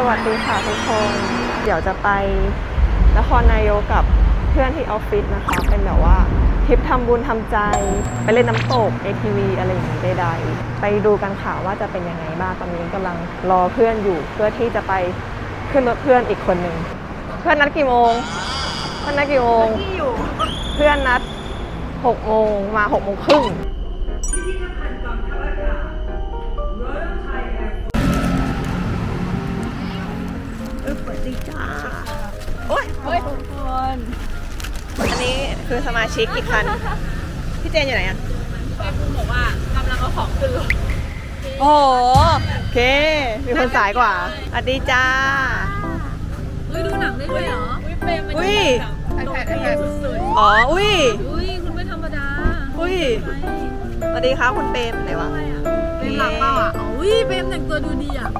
สวัสดีค่ะทุกคน เดี๋ยวจะไปนครนายกกับเพื่อนที่ออฟฟิศนะคะ เป็นแบบว่าทริปทำบุญทำใจ ไปเล่นน้ำตก ATV อะไรอย่างนี้ใดๆไปดูกันค่ะว่าจะเป็นยังไงบ้างตอนนี้กำลังรอเพื่อนอยู่เพื่อที่จะไปขึ้นรถเพื่อนอีกคนหนึ่งเพื่อนนัดกี่โมงเพื่อนนัดกี่โมงเพื่อนนัด6โมงมา6โมงครึ่ง โอ้ยเฮ้ยทุกคน อันนี้คือสมาชิกอีกคัน พี่เจนอยู่ไหนอะเจนกูบอกว่ากำลังเอาของขึ้นรถโอ้โห โอเค มีคนสายกว่าสวัสดีจ้าเฮ้ยดูหนังได้ด้วยเหรอ อุ้ยเปรมมันอุ้ยไอแพดไอแพดสุดอ๋อ อุ้ย ๆอุ้ยคุณไม่ธรรมดาอุ้ยสวัสดีครับคุณเปรมไหนวะ เป็นหลังเปล่าอะ อุ้ยเปรมแต่งตัวดูดีอะ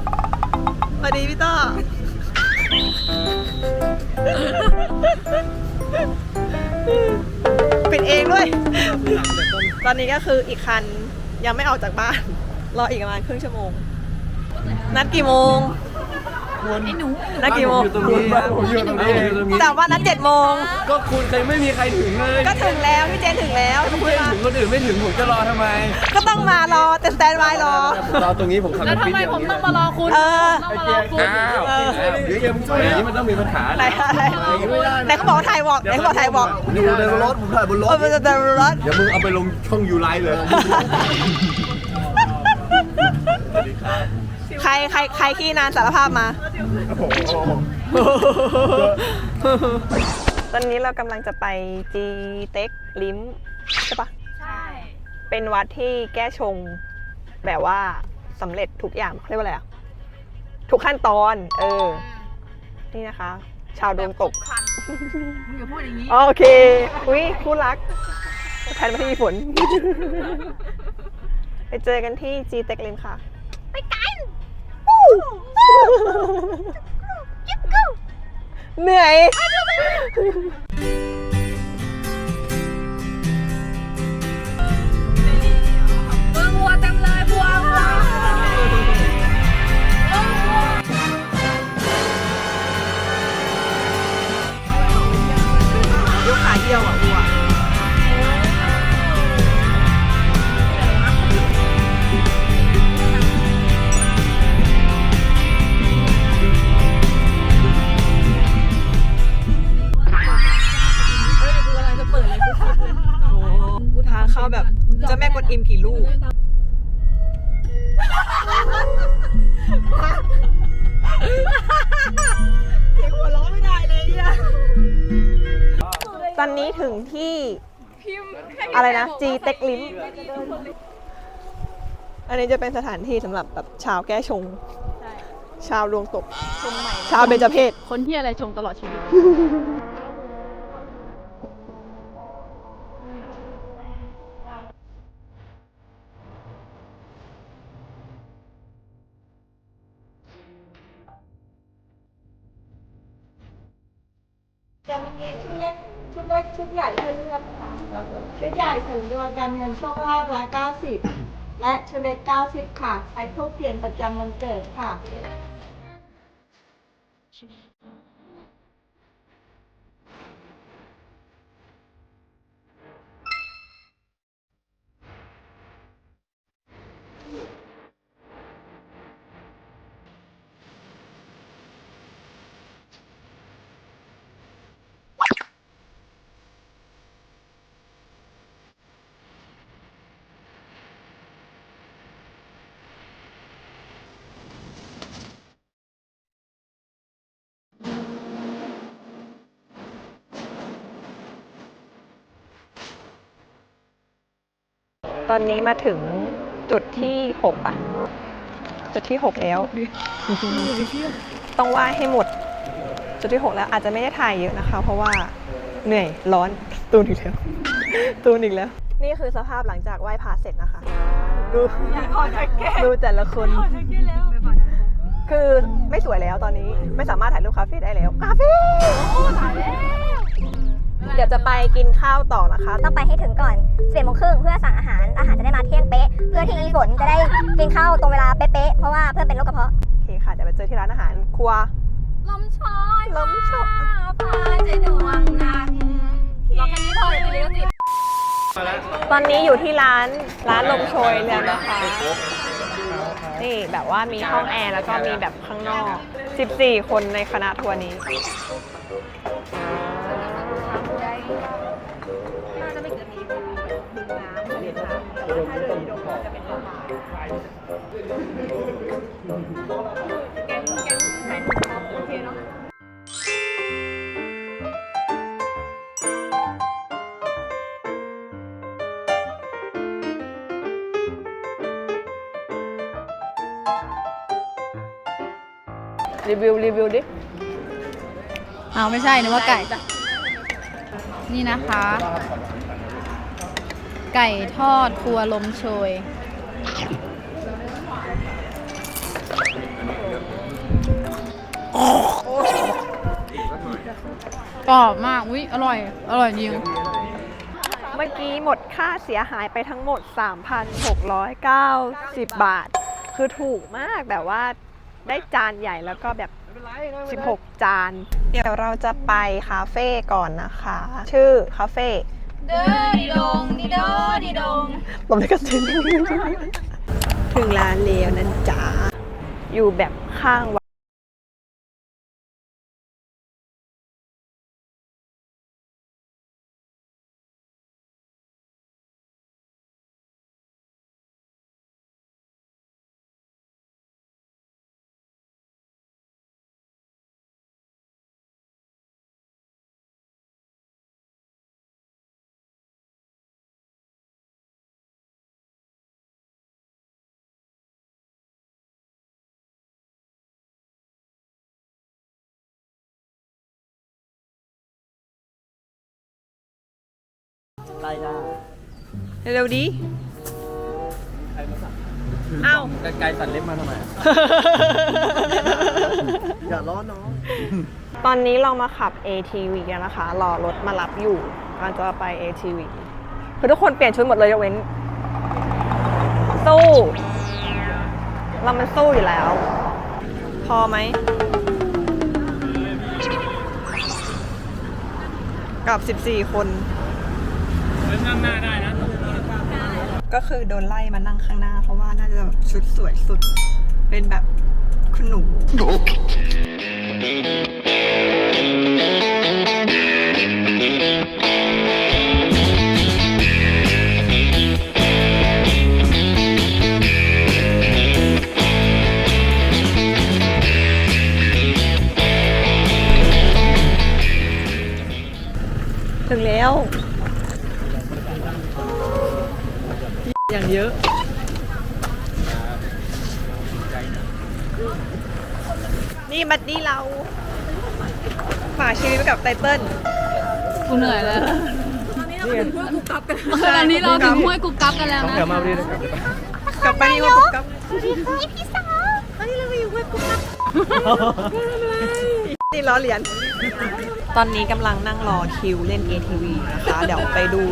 สวัสดีพี่ต้อ ปิดเองด้วย ตอนนี้ก็คืออีกคันยังไม่ออกจากบ้าน รออีกประมาณครึ่งชั่วโมง นัดกี่โมง ไอ้หนูนัดกี่โมงอยู่ตรงนี้ครับผมอยู่ตรงนี้อยู่ตรงนี้แต่ว่านัดเจ็ดโมง ก็คุณเคยไม่มีใครถึงเลยก็ถึงแล้วพี่เจนถึงแล้วถ้าเพื่อนถึงคนอื่นไม่ถึงผมจะรอทำไมก็ต้องมารอแต่สแตนบายรอผมรอตรงนี้ผมทำแล้วเป็นทำไมผมต้องมารอคุณเออต้องมารอคุณอ้าวเดี๋ยวยังอย่างนี้มันต้องมีปัญหาไหนอะไรไหนเขาบอกว่าถ่ายบอกไหนเขาบอกถ่ายบอกอยู่ในรถผมถ่ายบนรถเออมันจะเดินรถเดี๋ยวมึงเอาไปลงช่องยูไลฟ์เลยใค รใครใครขี้นานสารภาพมาตอนนี้เรากำลังจะไปจีเต็กลิมใช่ปะใช่ เป็นวัดที่แก้ชง แบบว่าสำเร็จทุกอย่างเขาเรียกว่าอะไรอะทุกขั้นตอน เออ นี่นะคะ ชาวดวงตก คันมึงอย่าพูดอย่างนี้โอเค อุ้ยคู่รักแทนมาที่ฝน ไปเจอกันที่จีเต็กลิมค่ะ ไปกัน เหนื่อยบัวบัวเต็มเลยบัวบัวยกขาเดียวอะ ที่อะไรนะจีเต็กลิมอันนี้จะเป็นสถานที่สำหรับแบบชาวแก้ชง ชาวดวงตก ชาวเบญจเพศคนที่อะไรชงตลอดชีวิต โชคลาภร้อยเก้าสิบและชุดเล็กเก้าสิบค่ะใช้ทุกเทียนประจำวันเกิดค่ะ ตอนนี้มาถึงจุดที่หกอะ จุดที่หกแล้ว ต้องไหว้ให้หมด จุดที่หกแล้วอาจจะไม่ได้ถ่ายเยอะนะคะ เพราะว่าเหนื่อยร้อนตูนอีกแล้วตูนอีกแล้ว นี่คือสภาพหลังจากไหว้พระเสร็จนะคะ ดูดูแต่ละคนคือไม่สวยแล้วตอนนี้ไม่สามารถถ่ายรูปคาเฟ่ได้แล้วคาเฟ่ เดี๋ยวจะไปกินข้าวต่อนะคะ ต้องไปให้ถึงก่อน11โมงครึ่งเพื่อสั่งอาหาร อาหารจะได้มาเที่ยงเป๊ะ เพื่อที่อีฝนจะได้กินข้าวตรงเวลาเป๊ะๆ เพราะว่าเพื่อนเป็นโรคกระเพาะ โอเคค่ะ เดี๋ยวไปเจอที่ร้านอาหารครัว ลมชอยลมชอยพาใจดวงนักรอแค่นี้พอเดี๋ยวจะเลี้ยวติดตอนนี้อยู่ที่ร้านร้านลมโชยเรือนะคะ นี่แบบว่ามีห้องแอร์แล้วก็มีแบบข้างนอก 14 คนในคณะทัวร์นี้ น่าจะไม่เกินนี้บึงน้ำเลยค่ะแต่ว่าถ้าเดินดงจะเป็นระบายแกงแกงไทยหนุ่มครับโอเคเนาะรีวิวรีวิวดิอ้าวไม่ใช่นึกว่าไก่ นี่นะคะ ไก่ทอดครัวลมโชย กรอบมาก อุ๊ย อร่อย อร่อยจริง เมื่อกี้หมดค่าเสียหายไปทั้งหมด 3,690 บาท คือถูกมากแบบว่าได้จานใหญ่แล้วก็แบบ 16 จาน เดี๋ยวเราจะไปคาเฟ่ก่อนนะคะ ชื่อคาเฟ่เด้อดีดงดีโดดีดงลมได้กระสินถึงร้านเลวนั่นจ๋าอยู่แบบข้างวัด เร็วๆดีเอ้าไกลๆสั่นเล็บมาทำไม อย่าล้อน้อง ตอนนี้เรามาขับ ATV กันนะคะ รอรถมารับอยู่กำลังจะไป ATV คือทุกคนเปลี่ยนชุดหมดเลยยกเว้น สู้ เรามันสู้อยู่แล้ว พอไหม กับ 14 คน นั่งหน้าได้นะ ก็คือโดนไล่มานั่งข้างหน้า เพราะว่าน่าจะชุดสวยสุด เป็นแบบคุณหนู ถึงแล้ว อย่างเยอะนี่บัดดี้เราฝากชีวิตไว้กับไตเติ้ลกูเหนื่อยแล้วตอนนี้เราถึงห้วยกุ๊กกั๊บกันตอนนี้เราถึงห้วยกุ๊กกั๊บกันแล้วนะ เดี๋ยวมาดีนะครับกลับไปนี่ว่าปุ๊บกับนี่ล้อเหรียญตอนนี้กำลังนั่งรอคิวเล่น ATV นะคะ เดี๋ยวไปดู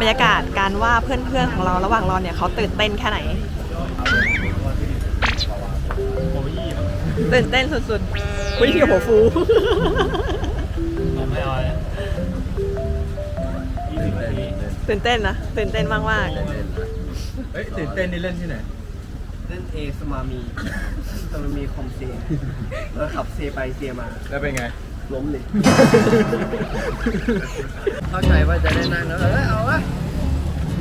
บรรยากาศการว่าเพื่อนๆของเราระหว่างรอเนี่ยเขาตื่นเต้นแค่ไหน ตื่นเต้นสุดๆวิ่งหัวฟูไม่เอาเลยยี่สิบนาทีตื่นเต้นนะ ตื่นเต้นมากมากเฮ้ยตื่นเต้นนี่เล่นที่ไหน เล่นเอสมามีแต่มันมีคอมเซแล้วขับเซไปเซมาแล้วเป็นไง ล้มเลย เข้าใจว่าจะได้นั่งแล้วเออเอาวะ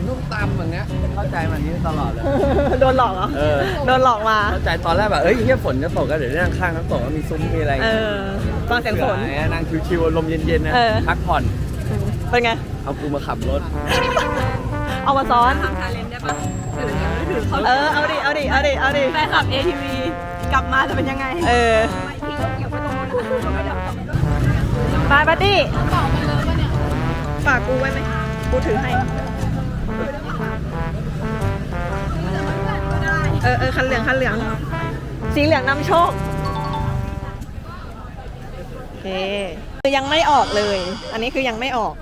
นุ่มตำอย่างเงี้ยเข้าใจมันนี้ตลอดเลยๆโดนหลอกเหรอเออ โดนหลอกมา เข้าใจตอนแรกแบบเอ้ยเฮียฝนจะตกก็เดี๋ยวนั่งข้างน้ำตกแล้วมีซุ้มมีอะไรเออฟังเสียงฝน ผื่อนั่งชิวๆลมเย็นๆนะเออ พักผ่อนเป็นไง เอากูมาขับรถ เอามาซ้อน ทำชาเลนจ์ได้ปะเออ เอาดิ เอาดิ เอาดิ เอาดิ แฟนคลับ ATV กลับมาจะเป็นยังไง เออ ไปบัดดี้เป่ามันเลยปะเนี่ยฝากกูไว้ไหมกูถือให้ เออเออคันเหลืองคันเหลือง สีเหลืองนำโชค โอเค คือยังไม่ออกเลย อันนี้คือยังไม่ออก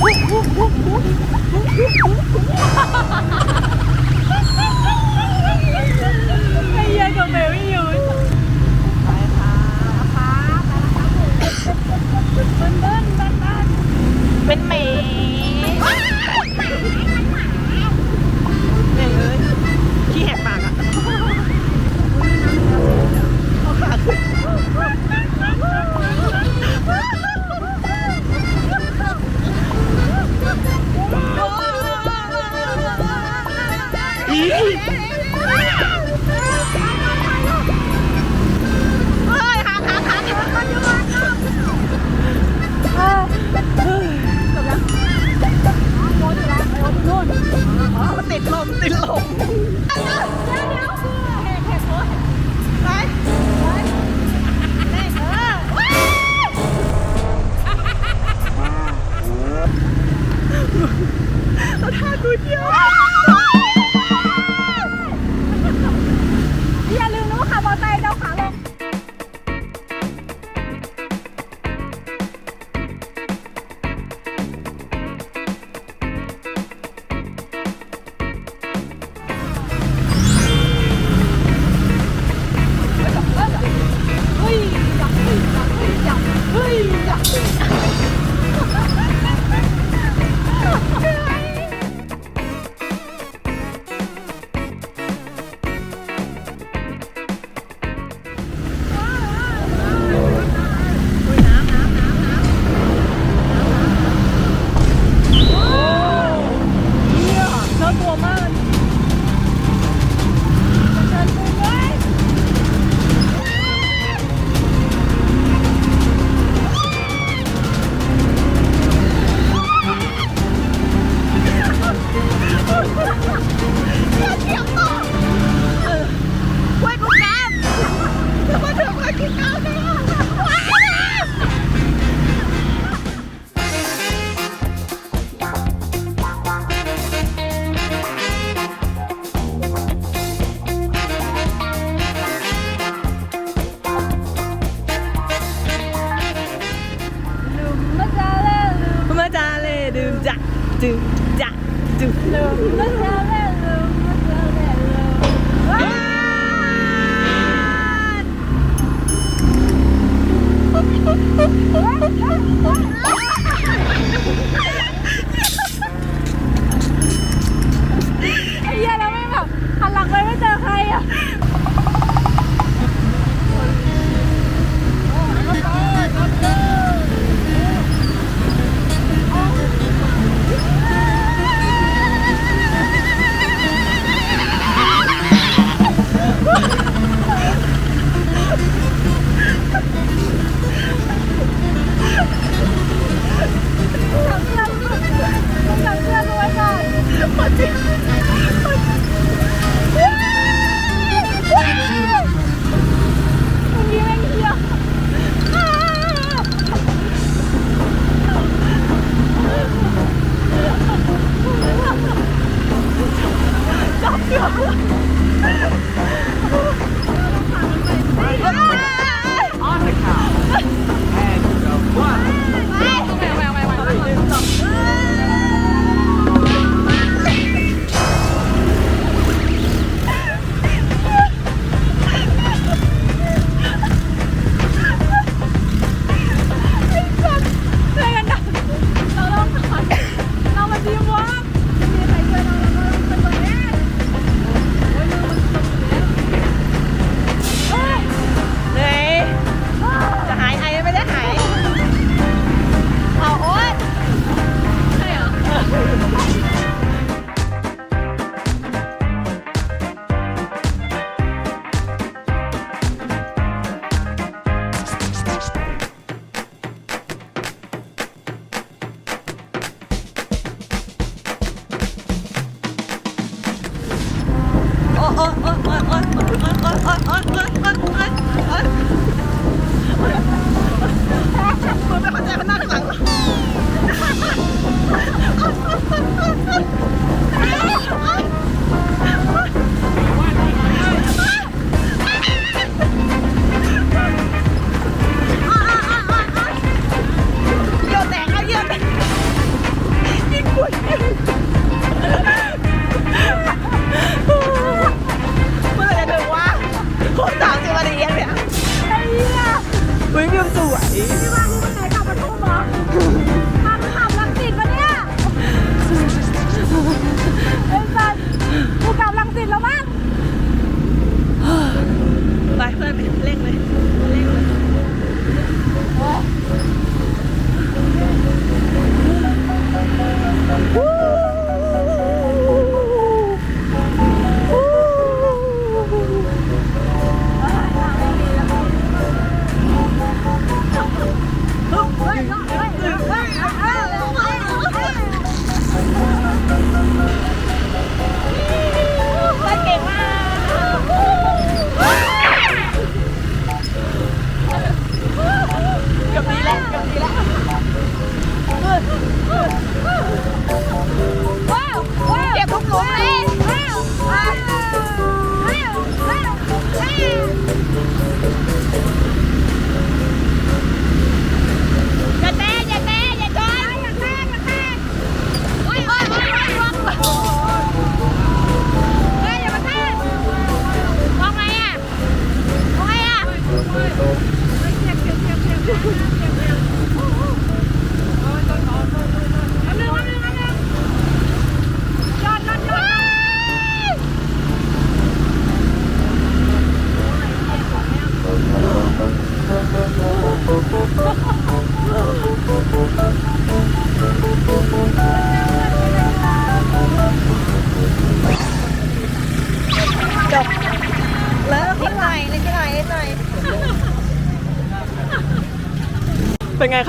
ไอ้ยายกับเม่อยู่ไปค่ะนะคะไปนะคะเบิ้ลเบิ้ลเบิ้ลเป็นหมี พี่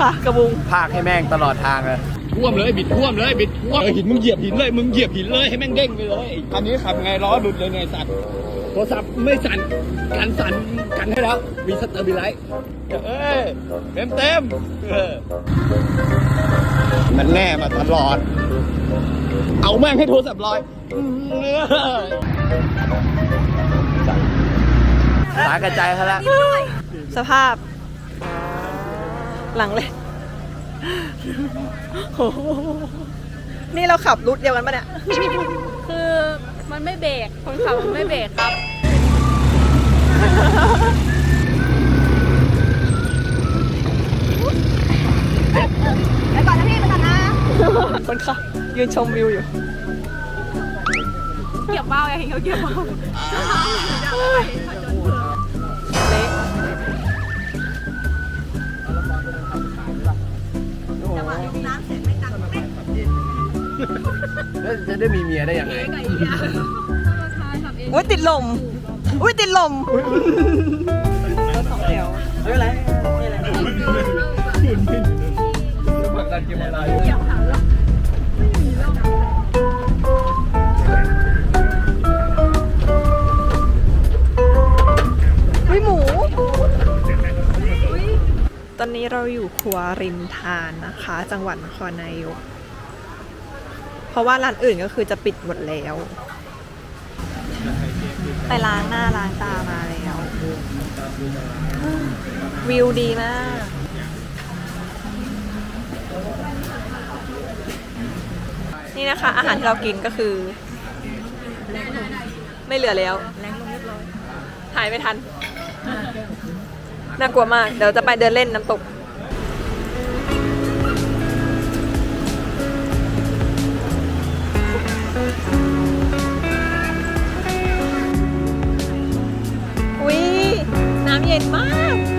คะกระบุงภาคให้แม่งตลอดทางเลยท่วมเลยบิดท่วมเลยบิดท่วมเออหินมึงเหยียบหินเลยมึงเหยียบหินเลยให้แม่งเด้งไปเลยอันนี้ขับไงล้อหลุดเลยไงสัตว์โทรศัพท์ไม่สั่นกันสั่นกันให้แล้วมีสเตอร์บิไลท์เอ้ยเต็มเต็มเออมันแน่มาตลอด เอาแม่งให้โทรศัพท์ลอยเออสายกระจายเขาละสภาพ หลังเลยโอ้โหนี่เราขับรุดเดียวกันปะเนี่ย คือมันไม่เบรกคนขับมันไม่เบรกครับ ไปก่อนนะพี่ไปก่อนนะ คนขับยืนชมวิวอยู่ เกี่ยวเบ้าอย่าเห็นเขาเกี่ยวเบ้า แล้วจะได้มีเมียได้ยังไงอุ้ยติดลม อุ้ยติดลมรถสองแถวไม่เป็นไรไม่เป็นไรผลักดันเกมอะไรอุ้ยหมูตอนนี้เราอยู่ครัวริมทานนะคะ จังหวัดนครนายก เพราะว่าร้านอื่นก็คือจะปิดหมดแล้ว ไปล้างหน้าล้างตามาแล้ว วิวดีมาก นี่นะคะ อาหารที่เรากินก็คือ ไม่เหลือแล้ว หายไม่ทัน น่ากลัวมาก เดี๋ยวจะไปเดินเล่นน้ำตก ย็นมาก